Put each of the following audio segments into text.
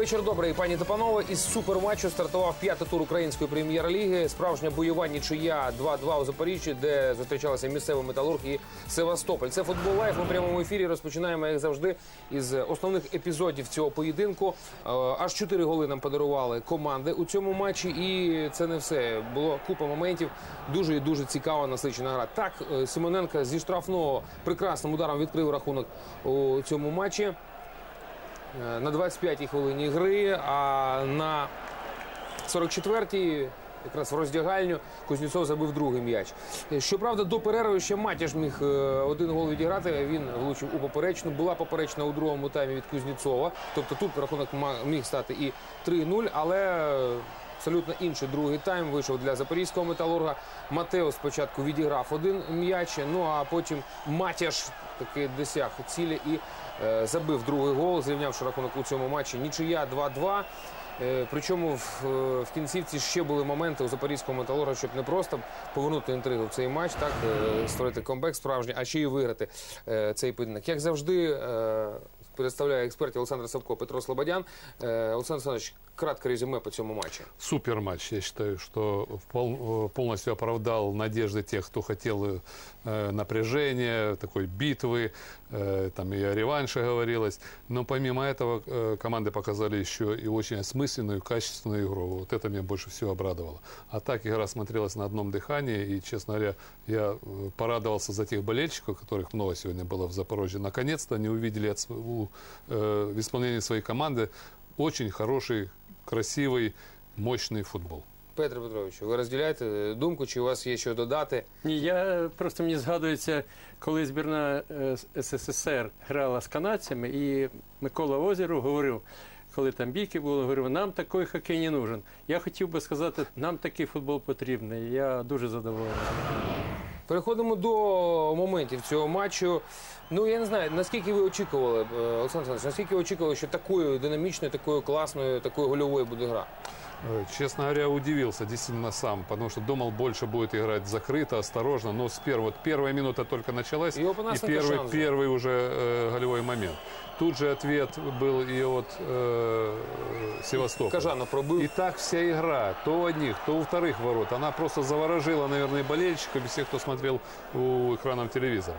Вечір добрий, пані та панове. Із суперматчу стартував п'ятий тур української прем'єр-ліги. Справжня бойова нічия 2-2 у Запоріжжі, де зустрічалися місцевий металург і Севастополь. Це футбол лайф. Ми прямому ефірі розпочинаємо, як завжди, із основних епізодів цього поєдинку. Е, Аж чотири голи нам подарували команди у цьому матчі, і це не все. Було купа моментів. Дуже і дуже цікава насичена гра. Так, е, Симоненко зі штрафного прекрасним ударом відкрив рахунок у цьому матчі. Е, на 25-й хвилині гри, а на 44-й якраз в роздягальню Кузнєцов забив другий м'яч. Е, Щоправда, до перерви ще матяж міг е, один гол відіграти. Він влучив у поперечну. Була поперечна у другому таймі від Кузнєцова. Тобто тут рахунок міг стати і 3-0, але абсолютно інший другий тайм вийшов для запорізького металурга. Матео спочатку відіграв один м'яч, ну а потім Матяш таки досяг цілі і е, забив другий гол, зрівнявши рахунок у цьому матчі. Нічия 2-2. Е, Причому в, е, в кінцівці ще були моменти у запорізького металурга, щоб не просто повернути інтригу в цей матч, так е, створити комбек справжній, а ще й виграти цей поєдинок. Як завжди, представляє експертів Олександр Савко, Петро Слободян. Е, Олександр Олександрович, кратке резюме по цьому матчі. Супер матч, я считаю, что впол- э, полностью оправдал надежды тех, кто хотел э, напряжения, такой битвы, э, там и о реванше говорилось. Но помимо этого э, команды показали еще и очень осмысленную, качественную игру. Вот это меня больше всего обрадовало. А так игра смотрелась на одном дыхании, и, честно говоря, я э, порадовался за тех болельщиков, которых много сегодня было в Запорожье. Наконец-то они увидели от св- у, э, в исполнении своей команды очень хороший, красивый, мощный футбол. Петро Петрович, ви розділяєте думку, чи у вас є що додати? Ні, я просто мені згадується, коли збірна е, СССР грала з канадцями, і Микола Озеров говорив, коли там бійки були, говорив, нам такий хокей не нужен. Я хотів би сказати, нам такий футбол потрібний. Я дуже задоволений. Переходимо до моментів цього матчу. Ну я не знаю, наскільки ви очікували, е, Олександр Олександрович, наскільки ви очікували, що такою динамічною, такою класною, такою гольовою буде гра? Э, Честно говоря, удивился действительно сам, потому что думал, больше будет играть закрыто, осторожно. Но с первого, вот первая минута только началась, И и, Опанасенко первый, шанс. первый уже э, голевой момент. Тут же ответ был и от э, Севастополя. Кажанов пробив. И так вся игра, то у одних, то у вторых ворот. Она просто заворожила, наверное, болельщиков, и всех, кто смотрел у экранов телевизора.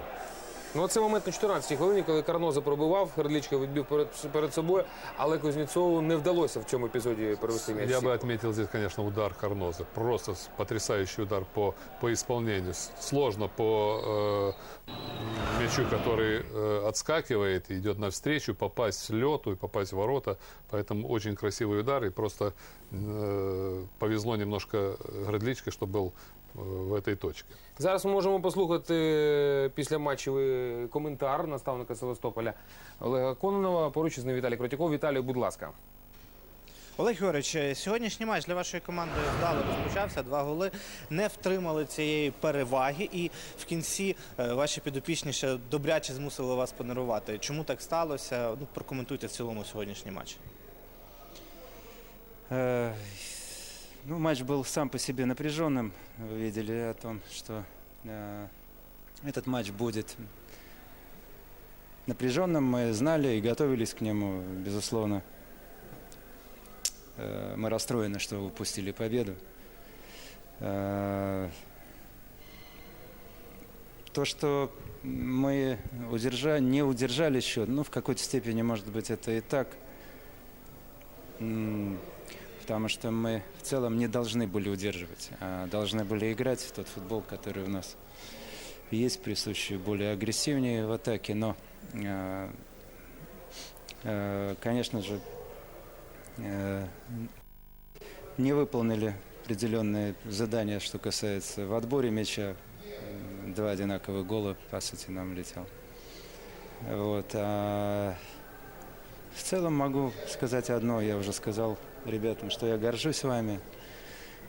Ну, це момент на 14-й хвилині, коли Карноза пробивав, Хердлічка відбив перед, перед собою, але Кузнєцову не вдалося в цьому епізоді перевести м'яч. Я в бы сітку. отметил здесь, конечно, удар Харноза. Просто с- потрясающий удар по, по исполнению. С- Сложно по э, мячу, который э, отскакивает и идет навстречу, попасть с лету и попасть в ворота. Поэтому очень красивый удар. И просто э, повезло немножко Градличке, что был э, в этой точке. Зараз ми можемо послухати після матчевий коментар наставника Севастополя Олега Кононова. Поруч із ним Віталій Кротяков. Віталій, будь ласка. Олег Георгійович, е, сьогоднішній матч для вашої команди вдало розпочався. Два голи не втримали цієї переваги, і в кінці е, ваші підопічні ще добряче змусили вас понервувати. Чому так сталося? Ну прокоментуйте в цілому сьогоднішній матч. Э, Ну, матч был сам по себе напряженным. Вы видели о том, что э, этот матч будет напряженным. Мы знали и готовились к нему, безусловно. Э, Мы расстроены, что упустили победу. Э, То, что мы удержа... не удержали счет, ну, в какой-то степени, может быть, это и так. Потому что мы в целом не должны были удерживать, а должны были играть в тот футбол, который у нас есть, присущий более агрессивнее в атаке. Но, э, э, конечно же, э, не выполнили определенные задания, что касается в отборе мяча. Два одинаковых гола, по сути, нам летел. Вот. а в целом могу сказать одно, я уже сказал ребятам, что я горжусь вами,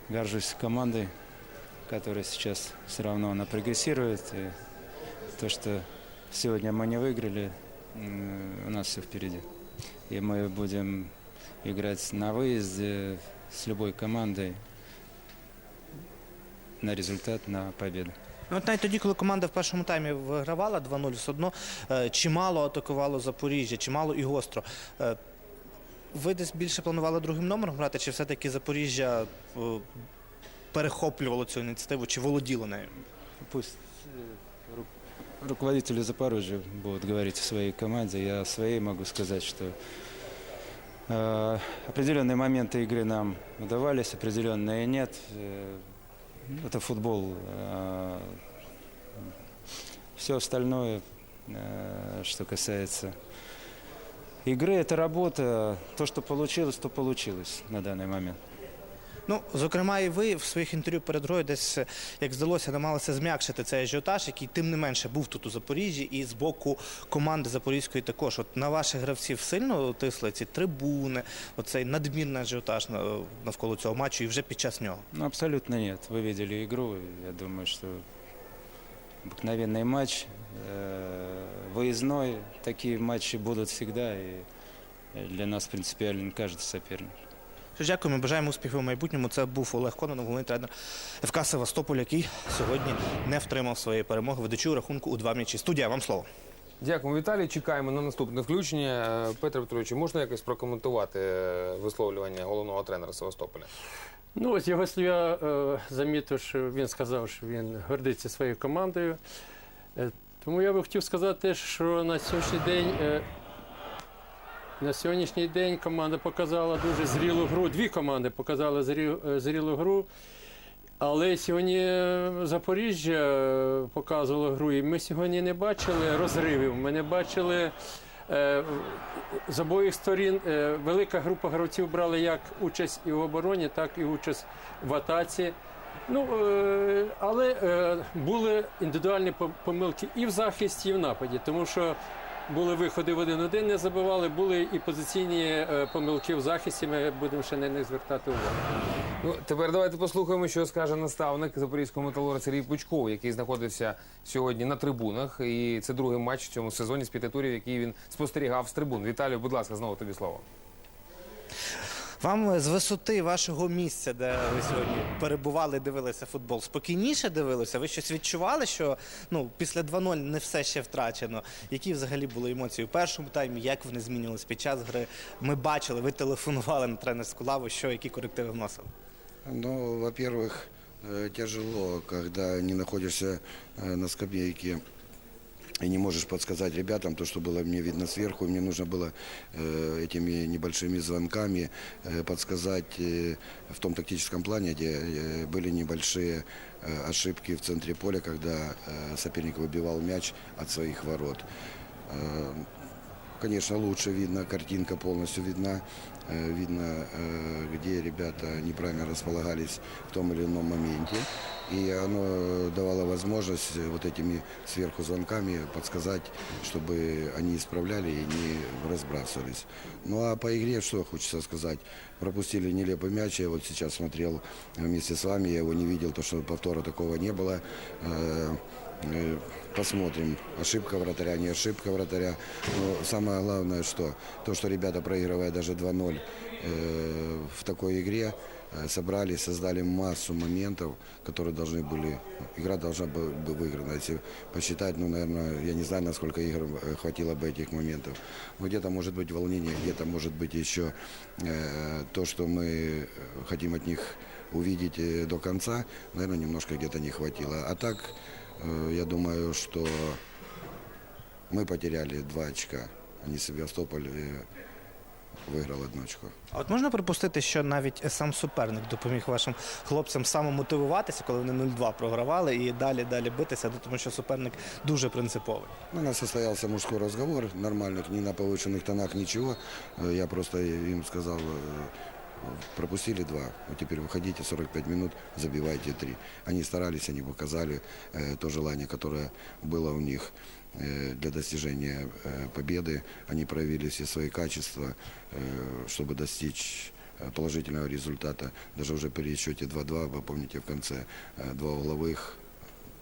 горжусь командой, которая сейчас все равно она прогрессирует. И то, что сегодня мы не выиграли, у нас все впереди. И мы будем играть на выезде с любой командой на результат, на победу. Ну, от навіть тоді, коли команда в першому таймі вигравала 2-0, все одно е, чимало атакувало Запоріжжя, чимало і гостро. Е, ви десь більше планували другим номером грати, чи все-таки Запоріжжя е, перехоплювало цю ініціативу, чи володіло нею? Пусть э, ру- руководители Запорожья будут говорить о своей команде. Я о своей могу сказать, что э, определенные моменты игры нам удавались, определенные нет. Э, Это футбол. все остальное, э, что касается игры, это работа. То, что получилось, то получилось на данный момент. Ну, зокрема, і ви в своїх інтерв'ю перед грою десь, е, як здалося, намагалися зм'якшити цей ажіотаж, який тим не менше був тут у Запоріжжі, і з боку команди Запорізької також. От на ваших гравців сильно тисли ці трибуни, оцей надмірний ажіотаж на- навколо цього матчу і вже під час нього. Ну, абсолютно нет. Вы видели игру. Я думаю, что обыкновенный матч, э, выездной. Такие матчи будут всегда. И для нас принципиален каждый соперник. Що ж, дякуємо, бажаємо успіхів у майбутньому. Це був Олег Кононов, головний тренер ФК Севастополь, який сьогодні не втримав своєї перемоги, ведучи у рахунку у два м'ячі. Студія, вам слово. Дякуємо, Віталій. Чекаємо на наступне включення. Е, Петре Петровичу, можна якось прокоментувати е, висловлювання головного тренера Севастополя? Ну, ось його слова е, замітив, що він сказав, що він гордиться своєю командою. Тому я би хотів сказати, що на сьогоднішній день. На сьогоднішній день команда показала дуже зрілу гру. Дві команди показали е, зрілу гру. Але сьогодні е, Запоріжжя е, показувало гру, і ми сьогодні не бачили розривів. Ми не бачили е, з обох сторін. е, Велика група гравців брала як участь і в обороні, так і участь в атаці. Ну, е, але е, були індивідуальні помилки і в захисті, і в нападі, тому що були виходи в один-один, не забивали, були і позиційні е, помилки в захисті. Ми будемо ще на них звертати увагу. Ну, тепер давайте послухаємо, що скаже наставник запорізького металурга Сергій Пучков, який знаходився сьогодні на трибунах. І це другий матч в цьому сезоні з п'яти турів, який він спостерігав з трибун. Віталію, будь ласка, знову тобі слово. Вам з висоти вашого місця, де ви сьогодні перебували, дивилися футбол, спокійніше дивилися? Ви щось відчували, що ну після 2-0 не все ще втрачено? Які взагалі були емоції у першому таймі? Як вони змінювалися під час гри? Ми бачили, ви телефонували на тренерську лаву, що які корективи вносили? Ну, во-первых, э, тяжело, когда не находишься э, на скамейке и не можешь подсказать ребятам то, что было мне видно сверху. Мне нужно было э, этими небольшими звонками э, подсказать э, в том тактическом плане, где э, были небольшие э, ошибки в центре поля, когда э, соперник выбивал мяч от своих ворот. Э, Конечно, лучше видно, картинка полностью видна. Э, Видно, э, где ребята неправильно располагались в том или ином моменте. И оно давало возможность э, вот этими сверху звонками подсказать, чтобы они исправляли и не разбрасывались. Ну а по игре что хочется сказать? Пропустили нелепый мяч. Я вот сейчас смотрел вместе с вами, я его не видел, то что повтора такого не было. Посмотрим, ошибка вратаря, не ошибка вратаря. Но самое главное, что то, что ребята, проигрывая даже 2-0 э, в такой игре, э, собрали, создали массу моментов, которые должны были... Игра должна была быть выиграна. Если посчитать, ну, наверное, я не знаю, насколько игр э, хватило бы этих моментов. Но где-то может быть волнение, где-то может быть еще э, то, что мы хотим от них увидеть э, до конца, наверное, немножко где-то не хватило. А так, я думаю, что мы потеряли два очка. Они Севастополь э, выиграл одно очко. А от можна припустити, що навіть сам суперник допоміг вашим хлопцям самомотивуватися, коли вони 0-2 програвали, і далі далі битися, ну, тому що суперник дуже принциповий. Ну, У нас состоялся мужской разговор, нормальных, не на повышенных тонах, ничего. Э, Я просто им сказал, э, пропустили два, вот теперь выходите 45 минут, забивайте три. Они старались, они показали э, то желание, которое было у них э, для достижения э, победы. Они проявили все свои качества, э, чтобы достичь э, положительного результата. Даже уже при счете 2-2, вы помните, в конце э, два угловых,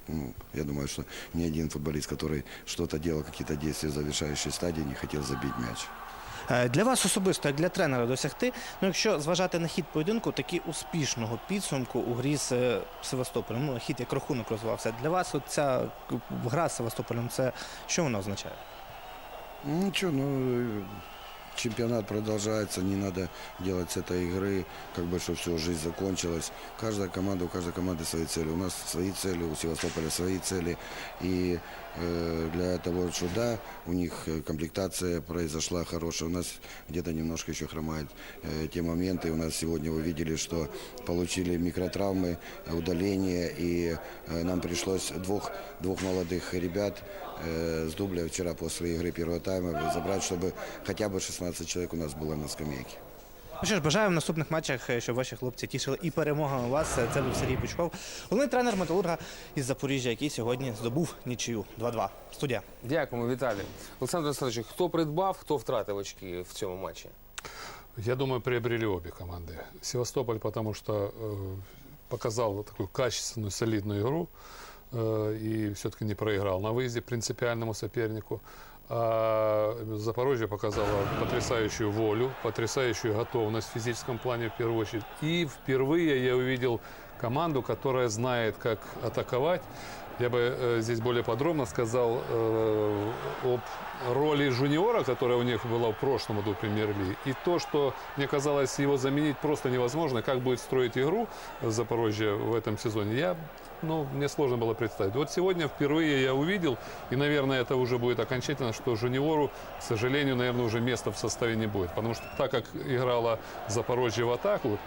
ну, я думаю, что ни один футболист, который что-то делал, какие-то действия в завершающей стадии, не хотел забить мяч. Е, Для вас особисто, як для тренера, досягти, ну якщо зважати на хід поєдинку, такі успішного підсумку у грі з е, Севастополем, ну хід як рахунок розвивався. Для вас ця гра з Севастополем, це що вона означає? Нічого, ну, чемпионат продолжается, не надо делать с этой игры, как бы, что все, жизнь закончилась. Каждая команда, у каждой команды свои цели. У нас свои цели, у Севастополя свои цели. И э, для того, что да, у них э, комплектация произошла хорошая. У нас где-то немножко еще хромают э, те моменты. У нас сегодня вы видели, что получили микротравмы, удаление, и э, нам пришлось двух, двух молодых ребят с дубля вчера после игры первого тайма забрать, чтобы хотя бы 16 человек у нас было на скамейке. Ну що ж, бажаю в наступних матчах, е, щоб ваші хлопці тішили і перемогами вас. Е, Це був Сергій Пучков, головний тренер Металурга із Запоріжжя, який сьогодні здобув нічию 2-2. Студія. Дякуємо, Віталій. Олександр Олександрович, хто придбав, хто втратив очки в цьому матчі? Я думаю, приобрели обе команды. Севастополь, потому что э, показал вот такую качественную, солидную игру э, и все-таки не проиграл на выезде принципиальному сопернику. А Запорожье показало потрясающую волю, потрясающую готовность в физическом плане в первую очередь. И впервые я увидел команду, которая знает, как атаковать. Я бы э, здесь более подробно сказал э, об роли жуниора, которая у них была в прошлом году в премьер-лиге. И то, что мне казалось, его заменить просто невозможно. Как будет строить игру Запорожье в этом сезоне, я, ну, мне сложно было представить. Вот сегодня впервые я увидел, и, наверное, это уже будет окончательно, что жуниору, к сожалению, наверное, уже места в составе не будет. Потому что так как играла Запорожье в атаку,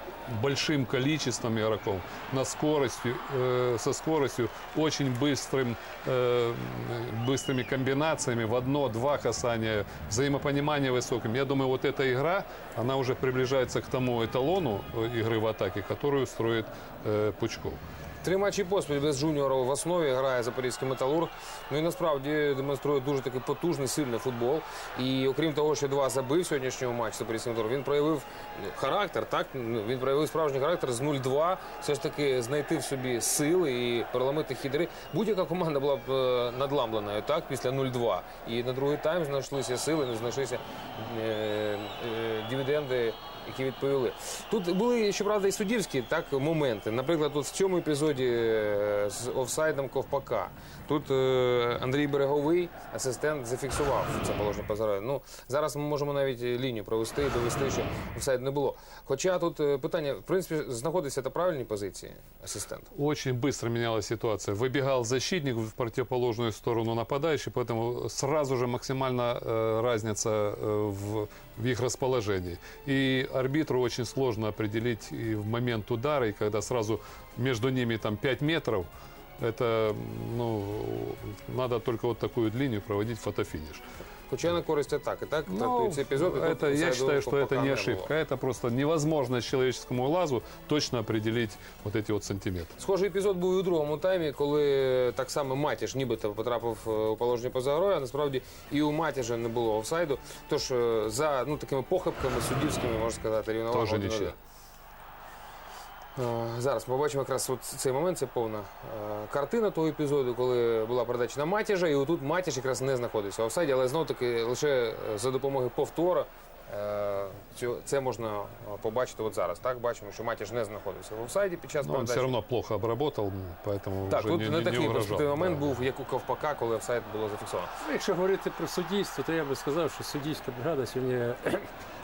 большим количеством игроков, на скоростью, э, со скоростью, очень быстрым, э, быстрыми комбинациями в одно-два касания, взаимопонимание высоким. Я думаю, вот эта игра, она уже приближается к тому эталону э, игры в атаке, которую строит э, Пучков. Три матчі поспіль без жуніорів в основі грає запорізький металург. Ну і насправді демонструє дуже такий потужний, сильний футбол. І окрім того, що два забив в сьогоднішньому матчі запорізький металург, він проявив характер. Так Ну, він проявив справжній характер з 0-2. Все ж таки знайти в собі сили і переламити хідри. Будь-яка команда була б е, надламленою так після 0-2. І на другий тайм знайшлися сили, не знайшлися е, е, дивіденди які відповіли. Тут були щоправда і суддівські так моменти. Наприклад, тут в цьому епізоді е, з офсайдом Ковпака. Тут е, Андрій Береговий, асистент, зафіксував це положення поза Ну зараз ми можемо навіть лінію провести і довести, що офсайд не було. Хоча тут е, питання, в принципі, знаходиться на правильній позиції асистент. Очень быстро менялась ситуация. Выбегал защитник в противоположную сторону нападающий, поэтому сразу же максимально э, разница э, в, в их расположении. И арбитру очень сложно определить и в момент удара, и когда сразу между ними там 5 метров, это, ну, надо только вот такую линию проводить фотофиниш. Хоча на користь атаки, так Ну, трактується епізод. і тут это, я офсайду считаю, что Ковпака это не було. ошибка. Это просто невозможно человеческому глазу точно определить вот эти вот сантиметры. Схожий епізод був і у другому таймі, коли так само Матіш нібито потрапив е, у положення поза грою, а насправді і у Матіжа не було офсайду. Тож е, за ну такими похибками суддівськими можна сказати рівновага. Тоже один нічия. один. Е, Зараз ми бачимо якраз от цей момент. Це повна е, картина того епізоду, коли була передача на Матіжа, і отут Матіж якраз не знаходився в офсайді, але знов таки лише е, за допомогою повтора. е, Це можна е, побачити от зараз. Так бачимо, що Матіж не знаходився в офсайді під час он передачі. все равно плохо обработал, поэтому Так, уже тут не, не, такий угрожал. момент Да. був, як у Ковпака, коли офсайд було зафіксовано. Ну, Якщо говорити про суддівство, то я би сказав, що суддівська бригада сьогодні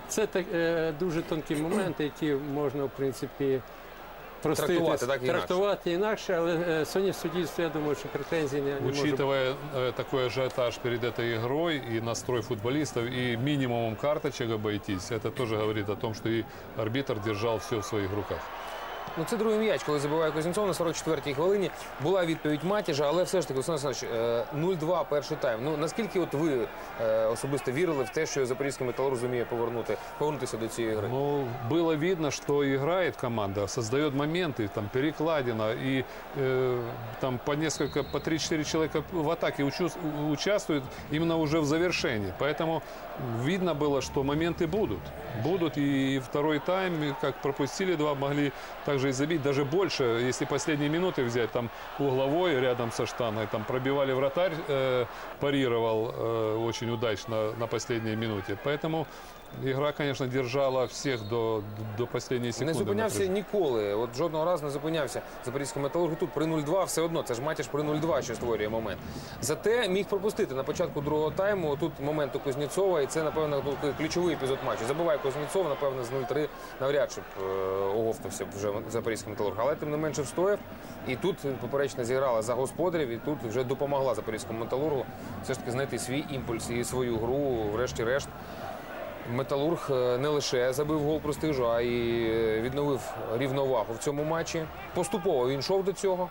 це так, е, дуже тонкі моменти, які можна, в принципі, простити, Трактувати так і інакше. трактувати інакше, але е, сьогодні суддівство, я думаю, що претензій не, не може бути. Учитывая э, такой ажиотаж перед этой игрой и настрой футболистов, и минимумом карточек обойтись, это тоже говорит о том, что и арбитр держал все в своих руках. Ну, це другий м'яч, коли забиває Кузнєцов на 44-й хвилині. Була відповідь Матіжа, але все ж таки, Олександр Олександрович, е, 0-2 перший тайм. Ну, наскільки от ви е, особисто вірили в те, що запорізький металург зуміє повернути, повернутися до цієї гри? Ну, было видно, что играет команда, создает моменты, там, перекладина, и э, там по несколько, по 3-4 человека в атаке учу- участвуют именно уже в завершении. Поэтому видно было, что моменты будут. Будут, и второй тайм, и как пропустили два, могли также и забить, даже больше, если последние минуты взять, там угловой рядом со штаной, там пробивали вратарь, э, парировал э, очень удачно на последней минуте. Поэтому игра, конечно, держала всех до, до последней секунды. Не зупинявся ніколи. От жодного разу не зупинявся запорізький металург. І Тут при 0-2 все одно. Це ж матіж при 0-2, що створює момент. Зате міг пропустити на початку другого тайму. Тут момент у Кузнєцова, і це, напевно, ключовий епізод матчу. Забиває Кузнєцов, напевно, з 0-3 навряд чи б е, оговтався б вже запорізький металург. Але тим не менше встояв. І тут поперечно зіграла за господарів, і тут вже допомогла запорізькому металургу все ж таки знайти свій імпульс і свою гру, врешті-решт. Металург е, не лише забив гол престижу, а й е, відновив рівновагу в цьому матчі. Поступово він йшов до цього.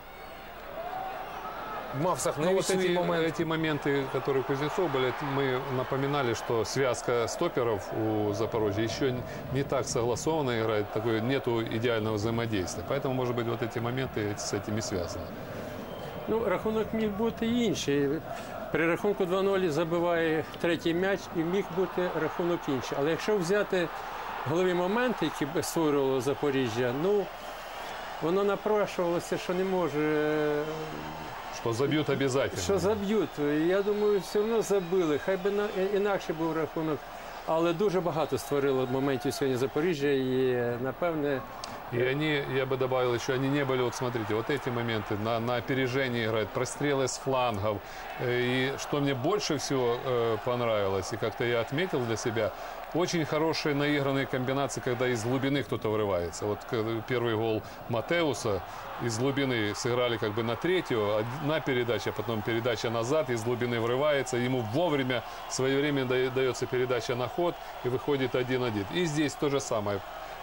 Мав Ну, Сахневич вот свій эти, момент. эти моменты, которые Кузнецов были, это мы напоминали, что связка стоперов у Запорожья еще не так согласованно играет, такой, нету идеального взаимодействия. Поэтому, может быть, вот эти моменты с этим и связаны. Ну, рахунок міг бути і інший. При рахунку 2-0 забиває третій м'яч і міг бути рахунок інший. Але якщо взяти голові моменти, які б створювало Запоріжжя, ну воно напрошувалося, що не може, Что забьют обязательно. що заб'ють. Я думаю, все одно забили. Хай би на- інакше був рахунок. Але дуже багато створило моментів сьогодні Запоріжжя і напевне. И они, я бы добавил еще, они не были, вот смотрите, вот эти моменты на, на опережении играют, прострелы с флангов. Э, И что мне больше всего э, понравилось, и как-то я отметил для себя, очень хорошие наигранные комбинации, когда из глубины кто-то врывается. Вот когда первый гол Матеуса из глубины сыграли как бы на третью, одна передача, потом передача назад, из глубины врывается, ему вовремя, своевременно дае- дается передача на ход и выходит один-один. И здесь то же самое.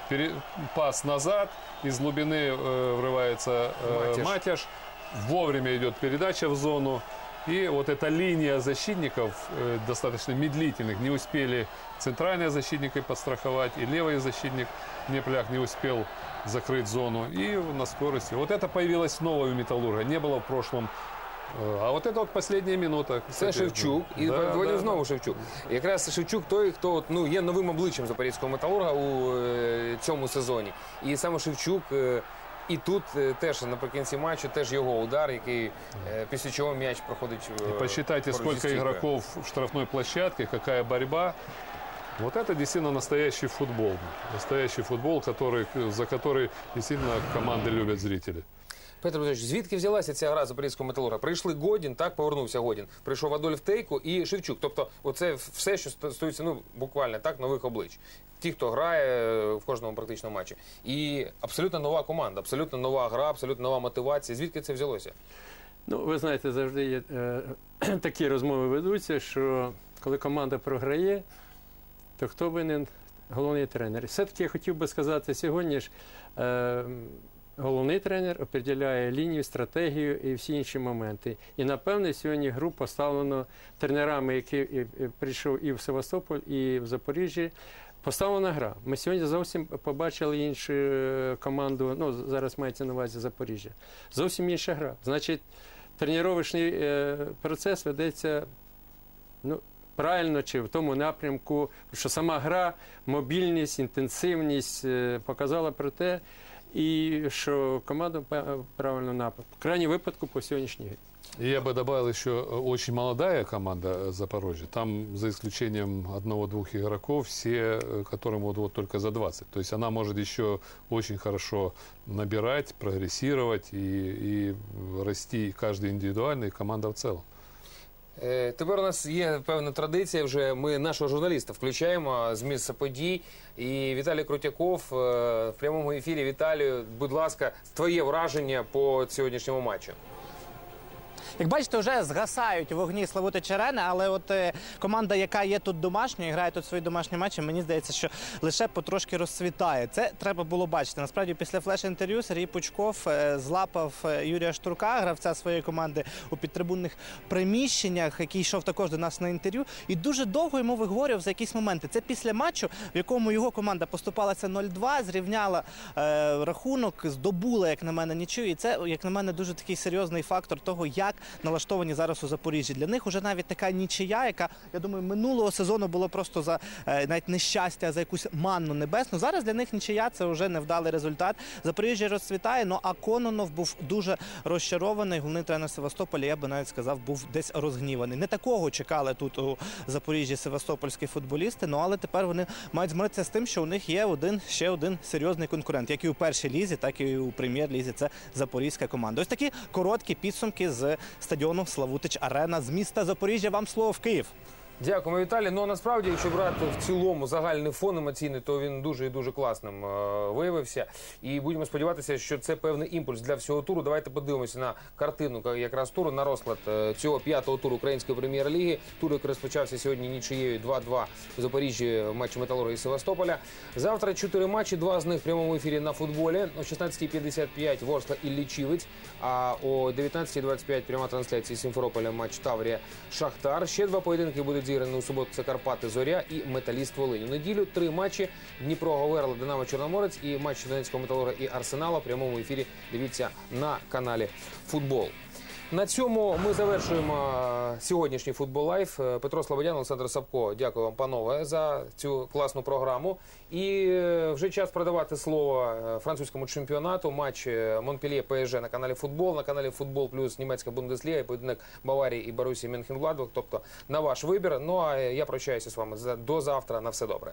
Пере- пас назад, из глубины э, врывается э, Матиш. Матяш, вовремя идет передача в зону. И вот эта линия защитников э, достаточно медлительных, не успели центральные защитники подстраховать, и левый защитник Непляк не успел закрыть зону. И на скорости. Вот это появилось снова у Металлурга, не было в прошлом. Э, А вот это вот последняя минута. Це кстати. Шевчук, і Да, доволі да, знову Шевчук. Якраз Шевчук той, хто от, ну, є новим обличчям запорізького металурга у е, цьому сезоні. І саме Шевчук. е, і тут е, теж наприкінці матчу теж його удар, який е, після чого м'яч проходить. е, И посчитайте, поруч зі сколько стійкою. игроков в штрафной площадке, какая борьба. Вот это действительно настоящий футбол. Настоящий футбол, который, за который действительно команды любят зрители. Петро Петрович, звідки взялася ця гра запорізького металурга? Прийшли Годін, так повернувся Годін. Прийшов Адольф Тейко і Шевчук. Тобто, оце все, що стосується ну буквально так нових облич. Ті, хто грає е, в кожному практично матчі. І абсолютно нова команда, абсолютно нова гра, абсолютно нова мотивація. Звідки це взялося? Ну, ви знаєте, завжди є е, такі розмови ведуться, що коли команда програє, то хто винен? Головний тренер. Все-таки я хотів би сказати, сьогодні ж е, головний тренер определяє лінію, стратегію і всі інші моменти. І напевне сьогодні гру поставлено тренерами, які прийшов і в Севастополь, і в Запоріжжі. Поставлена гра. Ми сьогодні зовсім побачили іншу е, команду. Ну зараз мається на увазі Запоріжжя. Зовсім інша гра. Значить, тренувальний е, процес ведеться ну, правильно чи в тому напрямку, що сама гра, мобільність, інтенсивність е, показала про те, і що команда па- правильно напад. В крайній випадку по сьогоднішній грі. И я бы добавил еще э, очень молодая команда э, Запорожья. Там, за исключением одного-двух игроков, все, э, которым вот, вот только за 20. То есть она может еще очень хорошо набирать, прогрессировать и, и расти каждый индивидуально, и команда в целом. Е, Тепер у нас є певна традиція. Вже ми нашого журналіста включаємо з місця подій. І Віталій Крутяков е, в прямому ефірі. Віталію, будь ласка, твоє враження по сьогоднішньому матчу. Як бачите, вже згасають вогні Славути Черени, але от е, команда, яка є тут домашньою, грає тут свої домашні матчі, мені здається, що лише потрошки розцвітає. Це треба було бачити. Насправді, після флеш-інтерв'ю Сергій Пучков е, злапав е, Юрія Штурка, гравця своєї команди у підтрибунних приміщеннях, який йшов також до нас на інтерв'ю, і дуже довго йому виговорював за якісь моменти. Це після матчу, в якому його команда поступалася 0-2, зрівняла рахунок, здобула, як на мене, нічию. І це, як на мене, дуже такий серйозний фактор того, як налаштовані зараз у Запоріжжі. Для них уже навіть така нічия, яка я думаю, минулого сезону було просто за е, навіть не щастя, а за якусь манну небесну. Зараз для них нічия це вже невдалий результат. Запоріжжя розцвітає. Ну а Кононов був дуже розчарований. Головний тренер Севастополя, я би навіть сказав, був десь розгніваний. Не такого чекали тут у Запоріжжі севастопольські футболісти. Ну але тепер вони мають змиритися з тим, що у них є один ще один серйозний конкурент, як і у першій лізі, так і у прем'єр-лізі. Це запорізька команда. Ось такі короткі підсумки з стадіону Славутич Арена з міста Запоріжжя. Вам слово в Київ. Дякуємо, Віталій. Ну насправді, якщо брати в цілому загальний фон емоційний, то він дуже і дуже класним е, виявився. І будемо сподіватися, що це певний імпульс для всього туру. Давайте подивимося на картину якраз туру на розклад е, цього п'ятого туру української прем'єр-ліги. Тур, який розпочався сьогодні нічиєю 2-2 у Запоріжжі в матчі Металурга і Севастополя. Завтра чотири матчі, два з них в прямому ефірі на футболі. О 16.55 Ворскла і Лічівець. А о 19.25 пряма трансляція Сімферополя матч Таврія Шахтар. Ще два поєдинки будуть зіграні у суботу. Це Карпати Зоря і Металіст Волинь. У неділю три матчі Дніпро Говерла, Динамо Чорноморець і матч Донецького металурга і Арсенала в прямому ефірі. Дивіться на каналі Футбол. На цьому ми завершуємо е, сьогоднішній футбол лайф. Е, Петро Слободян, Олександр Сапко. Дякую вам, панове, за цю класну програму. І е, вже час продавати слово французькому чемпіонату. Матч Монпельє ПСЖ на каналі Футбол, на каналі Футбол плюс німецька Бундесліга, і поєдинок Баварії і Борусі Мюнхен-Гладбах. Тобто на ваш вибір. Ну а я прощаюся з вами до завтра. На все добре.